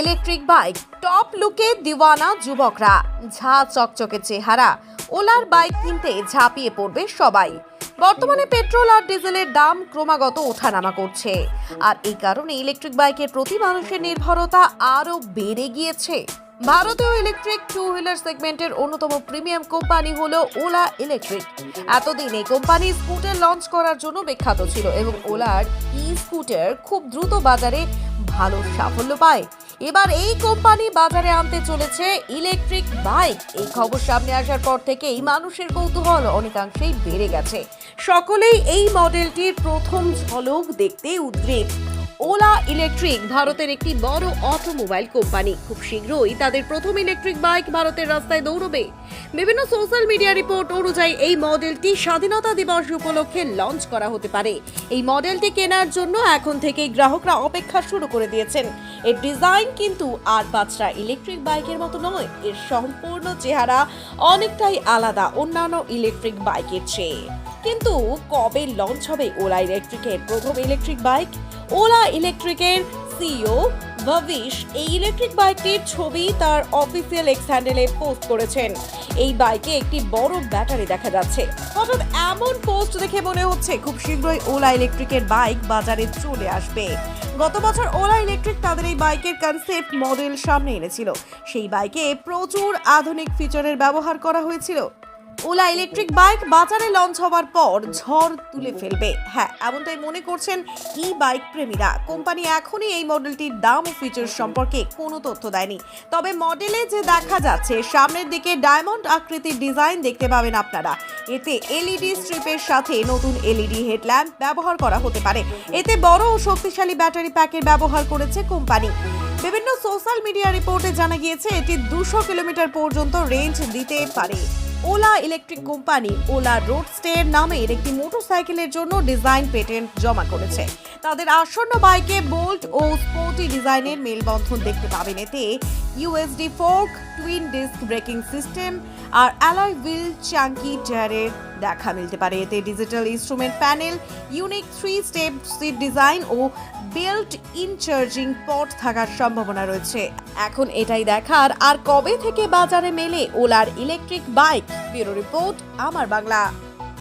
Electric bike top লুকে দিওয়ানা যুবকরা। ঝা চকচকে চেহারা, ওলার বাইক কিনতে ঝাঁপিয়ে পড়বে সবাই। বর্তমানে পেট্রোল আর ডিজেলের দাম ক্রমাগত ওঠানামা করছে। আর এই কারণে ইলেকট্রিক বাইকের প্রতি মানুষের নির্ভরতা আরও বেড়ে গিয়েছে। ভারতীয় ইলেকট্রিক টু হুইলার সেগমেন্টের অন্যতম প্রিমিয়াম কোম্পানি হলো ওলা ইলেকট্রিক এতদিন এই কোম্পানি স্কুটার লঞ্চ করার জন্য বিখ্যাত ছিল এবং ওলার ই স্কুটার খুব দ্রুত বাজারে ভালো সাফল্য পায়। এবার এই কোম্পানি বাজারে আনতে চলেছে ইলেকট্রিক বাইক। এই খবর সামনে আসার পর থেকেই মানুষের কৌতূহল অনেকাংশেই বেড়ে গেছে। সকলেই এই মডেলটির প্রথম ঝলক দেখতে উদ্গ্রীব। ওলা ইলেকট্রিক ভারতের একটি বড় অটোমোবাইল কোম্পানি। খুব শীঘ্রই তাদের প্রথম ইলেকট্রিক বাইক ভারতের রাস্তায় দৌড়বে। বিভিন্ন সোশ্যাল মিডিয়া রিপোর্ট অনুযায়ী এই মডেলটি স্বাধীনতা দিবস উপলক্ষে লঞ্চ করা হতে পারে। এই মডেলটি কেনার জন্য এখন থেকেই গ্রাহকরা অপেক্ষা শুরু করে দিয়েছেন। এর ডিজাইন কিন্তু আর পাঁচটা ইলেকট্রিক বাইকের মতো নয়, এর সম্পূর্ণ চেহারা অনেকটাই আলাদা অন্যান্য ইলেকট্রিক বাইকের চেয়ে। কিন্তু কবে লঞ্চ হবে ওলা ইলেকট্রিকের প্রথম ইলেকট্রিক বাইক ওলা ইলেকট্রিকের সিইও ভবিশ এই ইলেকট্রিক বাইকটির ছবি তার অফিসিয়াল এক্স হ্যান্ডেলে পোস্ট করেছেন। এই বাইকে একটি বড় ব্যাটারি দেখা যাচ্ছে। হঠাৎ এমন পোস্ট দেখে মনে হচ্ছে খুব শীঘ্রই ওলা ইলেকট্রিকের বাইক বাজারে চলে আসবে। গত বছর ওলা ইলেকট্রিক তাদের এই বাইকের কনসেপ্ট মডেল সামনে এনেছিল। সেই বাইকে প্রচুর আধুনিক ফিচারের ব্যবহার করা হয়েছিল। ওলা ইলেকট্রিক বাইক বাজারে লঞ্চ হওয়ার পর ঝড় তুলে ফেলবে। হ্যাঁ এমনটাই মনে করছেন ই বাইক প্রেমীরা। কোম্পানি এখনই এই মডেলটির দাম ও ফিচার সম্পর্কে কোনো তথ্য দেয়নি। তবে মডেলে যে দেখা যাচ্ছে, সামনের দিকে ডায়মন্ড আকৃতির ডিজাইন দেখতে পাবেন আপনারা। এতে এলইডি স্ট্রিপের সাথে নতুন এলইডি হেডল্যাম্প ব্যবহার করা হতে পারে। এতে বড় ও শক্তিশালী ব্যাটারি প্যাকের ব্যবহার করেছে কোম্পানি। বিভিন্ন সোশ্যাল মিডিয়া রিপোর্টে জানা গিয়েছে, এটি দুশো কিলোমিটার পর্যন্ত রেঞ্জ দিতে পারে। Ola Electric company Ola Roadster নামের একটি মোটরসাইকেলের জন্য ডিজাইন পেটেন্ট জমা করেছে। তাদের আসন্ন বাইকে বোল্ট ও স্পোর্টি ডিজাইনের মেলবন্ধন দেখতে পাবেন। এতে USD fork twin disc braking system আর অ্যালয় হুইল চাঙ্কি টায়ারের দেখা মিলতে পারে। এতে digital instrument panel unique three step seat design O built in charging port থাকার সম্ভাবনা রয়েছে। এখন এটাই দেখার আর কবে থেকে বাজারে মেলে ওলার ইলেকট্রিক বাইক ব্যুরো রিপোর্ট, আমার Bangla.